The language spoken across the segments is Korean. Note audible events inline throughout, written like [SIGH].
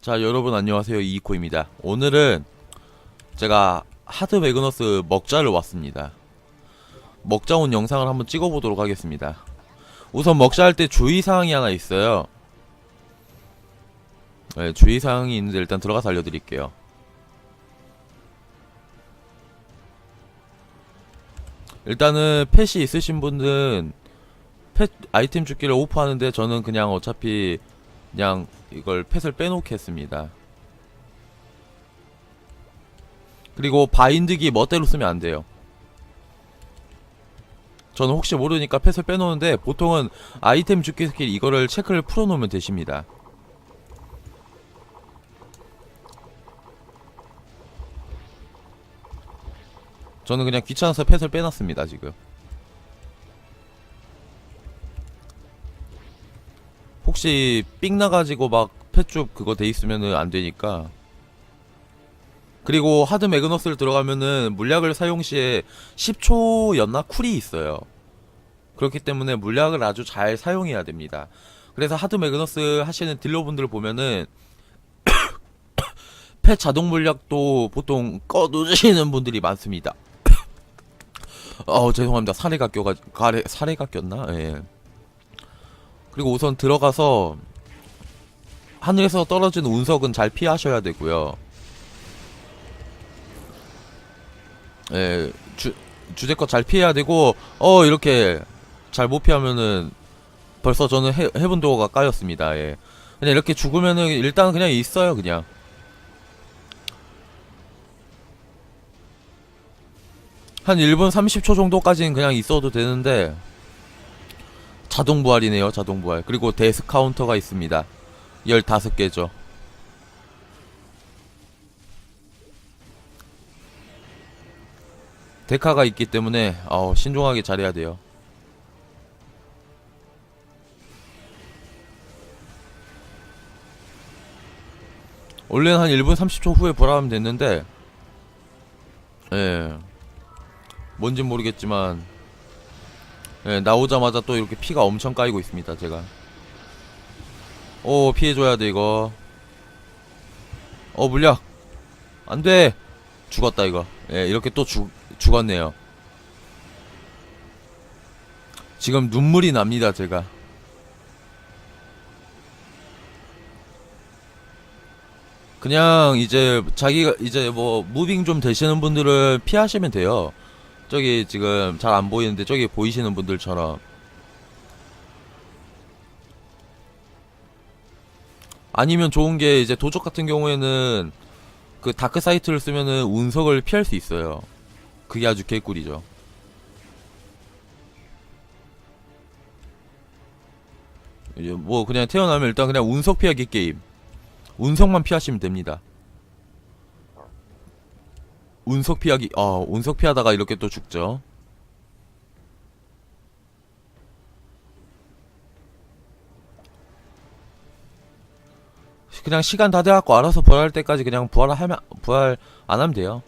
자 여러분 안녕하세요. 이이코입니다. 오늘은 제가 하드 매그너스 먹자를 왔습니다. 먹자 온 영상을 한번 찍어보도록 하겠습니다. 우선 먹자 할 때 주의사항이 하나 있어요. 네, 주의사항이 있는데 일단 들어가서 알려드릴게요. 일단은 펫이 있으신 분은 펫 아이템 주기를 오프하는데 저는 그냥 어차피 그냥 이걸 펫을 빼놓겠습니다. 그리고 바인드기 멋대로 쓰면 안 돼요. 저는 혹시 모르니까 펫을 빼놓는데 보통은 아이템 죽기 스킬 이거를 체크를 풀어놓으면 되십니다. 저는 그냥 귀찮아서 펫을 빼놨습니다 지금. 혹시 삑 나가지고 막 펫줍 그거 돼 있으면은 안 되니까. 그리고 하드 매그너스를 들어가면은 물약을 사용 시에 10초였나 쿨이 있어요. 그렇기 때문에 물약을 아주 잘 사용해야 됩니다. 그래서 하드 매그너스 하시는 딜러분들 보면은 [COUGHS] 펫 자동 물약도 보통 꺼두시는 분들이 많습니다. [COUGHS] 어 죄송합니다. 사례가 껴가 가래 사례가 꼈나? 예. 그리고 우선 들어가서 하늘에서 떨어지는 운석은 잘 피하셔야 되고요. 예, 주, 주제껏 잘 피해야 되고, 어, 이렇게 잘 못 피하면은 벌써 저는 해, 해븐 도어가 까였습니다. 예. 그냥 이렇게 죽으면은 일단 그냥 있어요, 그냥. 한 1분 30초 정도까지는 그냥 있어도 되는데, 자동 부활이네요, 자동 부활. 그리고 데스 카운터가 있습니다. 15개죠. 데카가 있기 때문에 어, 신중하게 잘해야 돼요. 원래는 한 1분 30초 후에 보라하면 됐는데 예 뭔진 모르겠지만 예, 나오자마자 또 이렇게 피가 엄청 까이고 있습니다, 제가. 오, 피해줘야 돼, 이거. 어, 물약. 안 돼! 죽었다, 이거. 예, 이렇게 또 죽, 죽었네요. 지금 눈물이 납니다, 제가. 그냥 이제 자기가 이제 뭐 무빙 좀 되시는 분들은 피하시면 돼요. 저기 지금 잘 안 보이는데 저기 보이시는 분들처럼 아니면 좋은 게 이제 도적 같은 경우에는 그 다크 사이트를 쓰면은 운석을 피할 수 있어요. 그게 아주 개꿀이죠. 뭐 그냥 태어나면 일단 그냥 운석 피하기 게임. 운석만 피하시면 됩니다. 운석 피하기 어 운석 피하다가 이렇게 또 죽죠. 그냥 시간 다 돼갖고 알아서 부활할 때까지 그냥 부활하면 부활 안 하면 돼요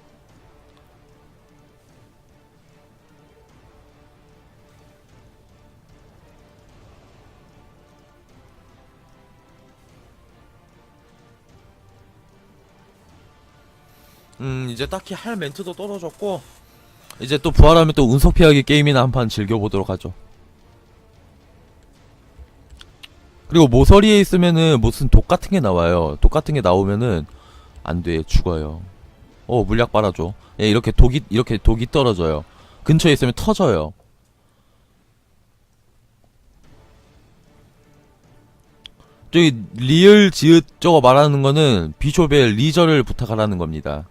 음 이제 딱히 할 멘트도 떨어졌고 이제 또 부활하면 또 운석 피하기 게임이나 한 판 즐겨보도록 하죠. 그리고 모서리에 있으면은 무슨 독 같은 게 나와요. 독 같은 게 나오면은 안돼 죽어요. 어 물약 빨아줘. 예 이렇게 독이 이렇게 독이 떨어져요. 근처에 있으면 터져요. 저기 리을 지읒 저거 말하는 거는 비숍의 리저를 부탁하라는 겁니다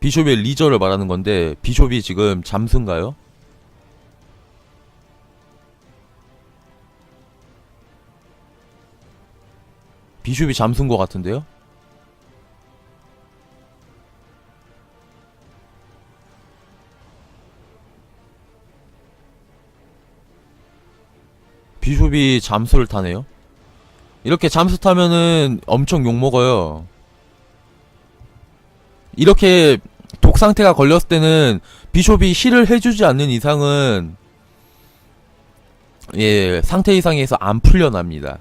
비숍의 리저를 말하는 건데 비숍이 지금 잠수인가요? 비숍이 잠수인 것 같은데요? 비숍이 잠수를 타네요. 이렇게 잠수 타면은 엄청 욕먹어요. 이렇게 독 상태가 걸렸을 때는 비숍이 힐을 해주지 않는 이상은 예 상태 이상에서 안 풀려납니다.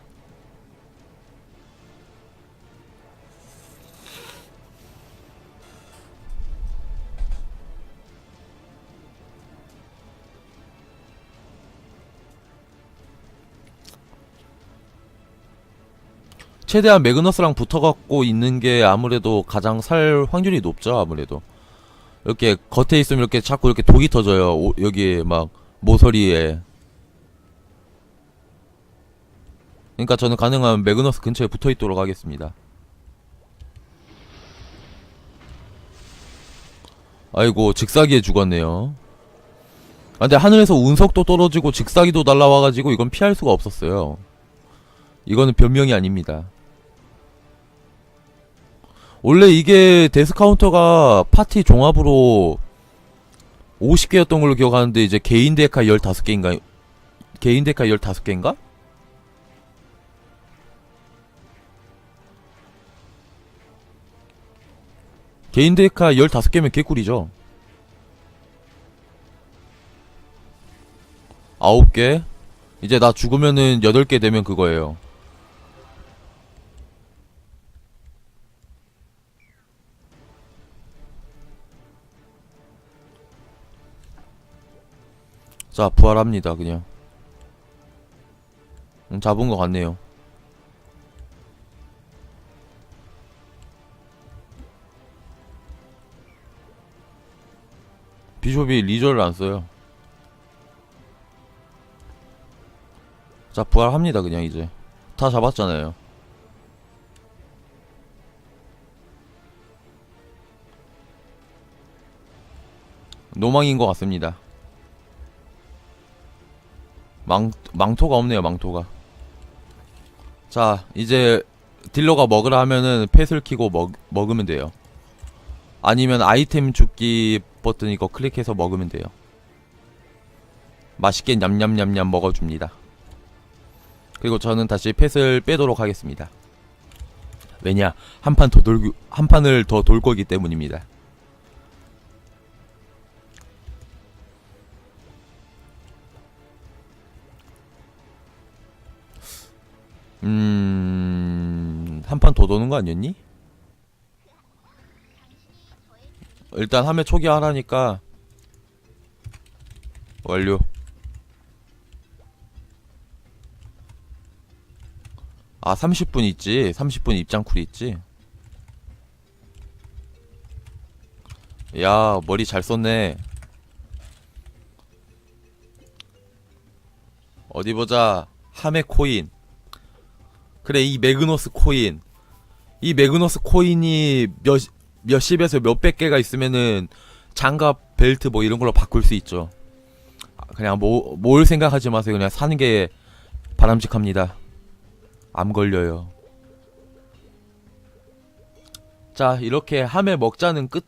최대한 매그너스랑 붙어갖고 있는 게 아무래도 가장 살 확률이 높죠 아무래도 이렇게 겉에 있으면 이렇게 자꾸 이렇게 독이 터져요. 오- 여기 막 모서리에. 그러니까 저는 가능한 매그너스 근처에 붙어 있도록 하겠습니다. 아이고 직사기에 죽었네요. 아, 근데 하늘에서 운석도 떨어지고 직사기도 날라와가지고 이건 피할 수가 없었어요. 이거는 변명이 아닙니다 원래 이게 데스카운터가 파티 종합으로 50개였던 걸로 기억하는데 이제 개인 데카 15개인가? 개인 데카 15개인가? 개인 데카 15개면 개꿀이죠. 9개. 이제 나 죽으면은 8개 되면 그거예요 자 부활합니다 그냥. 음, 잡은 것 같네요. 비숍이 리저를 안 써요. 자 부활합니다 그냥 이제. 다 잡았잖아요. 노망인 것 같습니다 망, 망토가 없네요, 망토가. 자, 이제 딜러가 먹으라 하면은 펫을 키고 먹, 먹으면 돼요. 아니면 아이템 줍기 버튼 이거 클릭해서 먹으면 돼요. 맛있게 냠냠냠냠 먹어줍니다. 그리고 저는 다시 펫을 빼도록 하겠습니다. 왜냐, 한 판 더 돌, 한 판을 더 돌 거기 때문입니다. 음, 한 판 더 도는 거 아니었니? 일단 함에 초기화하라니까 완료. 아, 30분 있지. 30분 입장 쿨이 있지. 야, 머리 잘 썼네. 어디 보자. 함의 코인. 그래 이 매그너스 코인. 이 매그너스 코인이 몇 몇십에서 몇백 개가 있으면은 장갑 벨트 뭐 이런 걸로 바꿀 수 있죠. 아, 그냥 뭐 뭘 생각하지 마세요. 그냥 사는 게 바람직합니다. 암 걸려요. 자 이렇게 함에 먹자는 끝